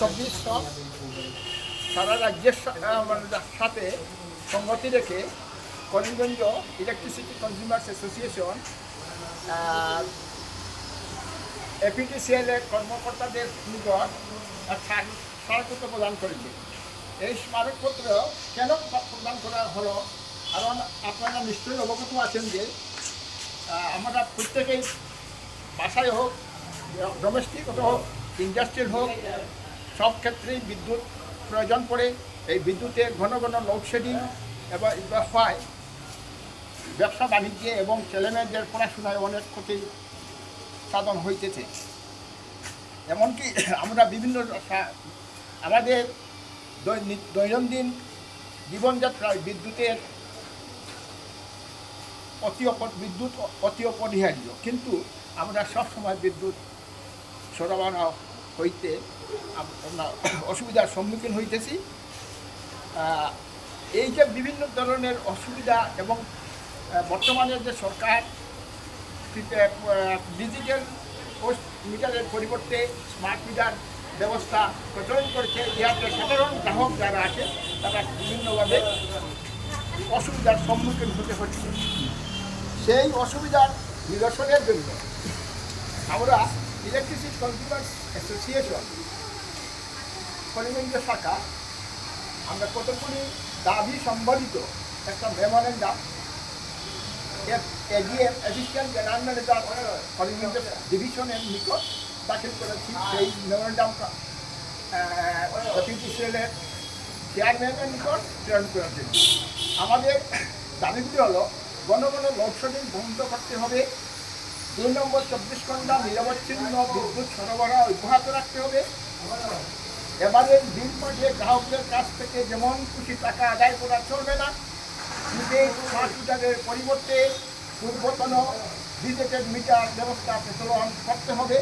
চব্বিশ সারা রাজ্যের মানে সাথে সংগতি রেখে Karimganj electricity consumers association APTCL এর কর্মকর্তাদের নিকট স্মারকপত্র প্রদান করেছে। এই স্মারকপত্র কেন প্রদান করা হলো? কারণ আপনারা নিশ্চয়ই অবগত আছেন যে আমরা প্রত্যেকেই বাসায় হোক ডোমেস্টিক হোক ইন্ডাস্ট্রিয়াল হোক, সব ক্ষেত্রেই বিদ্যুৎ প্রয়োজন পড়ে। এই বিদ্যুতের ঘন ঘন লোডশেডিং এবং হয়। ব্যবসা বাণিজ্যে এবং ছেলেমেয়েদের পড়াশোনায় অনেক ক্ষতি সাধন হইতেছে। এমনকি আমরা বিভিন্ন আমাদের দৈনি- দৈনন্দিন জীবনযাত্রায় বিদ্যুতের অতি বিদ্যুৎ অতি অপরিহার্য। কিন্তু আমরা সবসময় বিদ্যুৎ সরবরাহ হইতে আমরা অসুবিধার সম্মুখীন হইতেছি। এই যে বিভিন্ন ধরনের অসুবিধা এবং বর্তমানে যে সরকার ডিজিটাল পোস্ট মিটারের পরিবর্তে স্মার্ট মিটার ব্যবস্থা প্রচলন করেছে। ইয়াতে সাধারণ গ্রাহক যারা আছে, তারা বিভিন্নভাবে অসুবিধার সম্মুখীন হতে হচ্ছে। সেই অসুবিধার নিরসনের জন্য আমরা ইলেকট্রিসিটি কনজিউমার্স অ্যাসোসিয়েশন করিমগঞ্জ শাখা আমরা কতগুলি দাবি সম্বলিত একটা memorandum ADM assistant general manager Karimganj ডিভিশনের নিকট দাখিল করেছি সেই মেমোরেন্ডামটা অফিসিয়ালের চেয়ারম্যানের নিকট প্রেরণ করার জন্য আমাদের দাবিগুলি হলো ঘন লোডশেডিং বন্ধ করতে হবে দুই নম্বর চব্বিশ ঘণ্টা নিরবচ্ছিন্ন বিদ্যুৎ সরবরাহ অব্যাহত রাখতে হবে। এবারের বিল পাঠিয়ে গ্রাহকদের কাছ থেকে যেমন খুশি টাকা আদায় করা চলবে না প্রিপেড পরিবর্তে পূর্বতন ডিজিটাল মিটার ব্যবস্থা প্রচলন করতে হবে।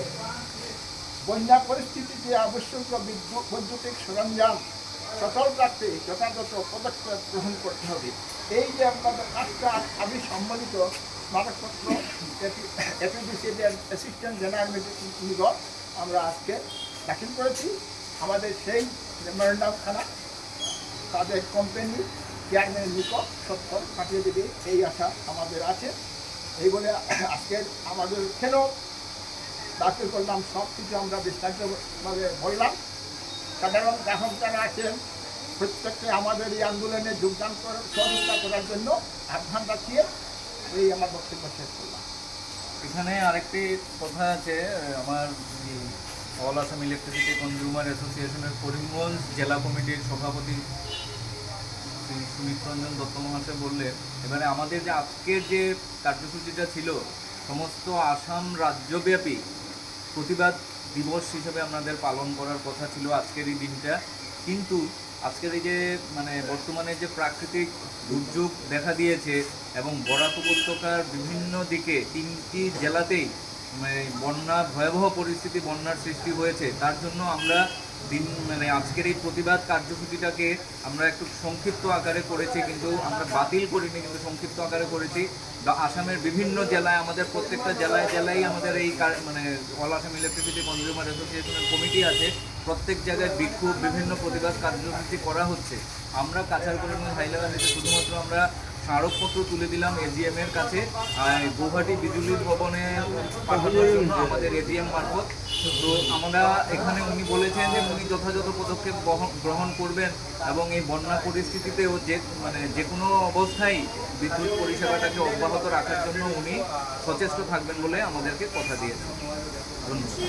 বন্যা পরিস্থিতিতে আবশ্যক বিদ্যুৎ, বৈদ্যুতিক সরঞ্জাম সচল রাখতে যথাযথ পদক্ষেপ গ্রহণ করতে হবে। এই যে আপনাদের পাঁচটা দাবি সম্বলিত স্মারকপত্র এপিডিসিএর অ্যাসিস্ট্যান্ট জেনারেল নিগম আমরা আজকে দাখিল করেছি। আমাদের সেই মেমোরেন্ডামখানা তাদের কোম্পানি চেয়ারম্যানের নিকট সত্তর পাঠিয়ে দেবে, এই আশা আমাদের আছে। এই বলে আজকে আমাদের কেন দাখিল করলাম সব কিছু আমরা বিস্তারিতভাবে বললাম। সাধারণ গ্রাহক যারা আছেন, প্রত্যেককে আমাদের এই আন্দোলনে যোগদান করার সহযোগিতা করার জন্য আহ্বান রাখিয়ে এই আমার বক্তব্য শেষ করলাম। এখানে আরেকটি কথা আছে আমার অল আসাম ইলেকট্রিসিটি কনজিউমার অ্যাসোসিয়েশনের করিমগঞ্জ জেলা কমিটির সভাপতি শ্রী সুমিত রঞ্জন দত্ত মহাশয় বললেন, এবারে আমাদের যে আজকের যে কার্যসূচিটা ছিল, সমস্ত আসাম রাজ্যব্যাপী প্রতিবাদ দিবস হিসেবে আমাদের পালন করার কথা ছিল আজকের এই দিনটা। কিন্তু আজকের এই যে মানে বর্তমানে যে প্রাকৃতিক দুর্যোগ দেখা দিয়েছে এবং বরাক উপত্যকার বিভিন্ন দিকে তিনটি জেলাতেই মানে বন্যা ভয়াবহ পরিস্থিতি বন্যার সৃষ্টি হয়েছে, তার জন্য আমরা দিন মানে আজকের এই প্রতিবাদ কার্যসূচিটাকে আমরা একটু সংক্ষিপ্ত আকারে করেছি, কিন্তু আমরা বাতিল করিনি, কিন্তু সংক্ষিপ্ত আকারে করেছি। আসামের বিভিন্ন জেলায়, আমাদের প্রত্যেকটা জেলায় জেলায় আমাদের এই কার- মানে অল আসাম ইলেকট্রিসিটি কনজিউমার অ্যাসোসিয়েশনের কমিটি আছে, প্রত্যেক জায়গায় বিক্ষোভ, বিভিন্ন প্রতিবাদ কার্যসূচি করা হচ্ছে। আমরা কাছাড়করিমগঞ্জ হাইলাকান্দিতে শুধুমাত্র আমরা স্মারকপত্র তুলে দিলাম এজিএম এর কাছে। গৌহাটি বিজুলি ভবনে পাঠানোর জন্য আমাদের এজিএম মারফত। তো আমরা এখানে উনি বলেছেন যে উনি যথাযথ পদক্ষেপ গ্রহণ করবেন এবং এই বন্যা পরিস্থিতিতেও যে মানে যে কোনো অবস্থায় বিদ্যুৎ পরিষেবাটাকে অব্যাহত রাখার জন্য উনি সচেষ্ট থাকবেন বলে আমাদেরকে কথা দিয়েছেন। ধন্যবাদ।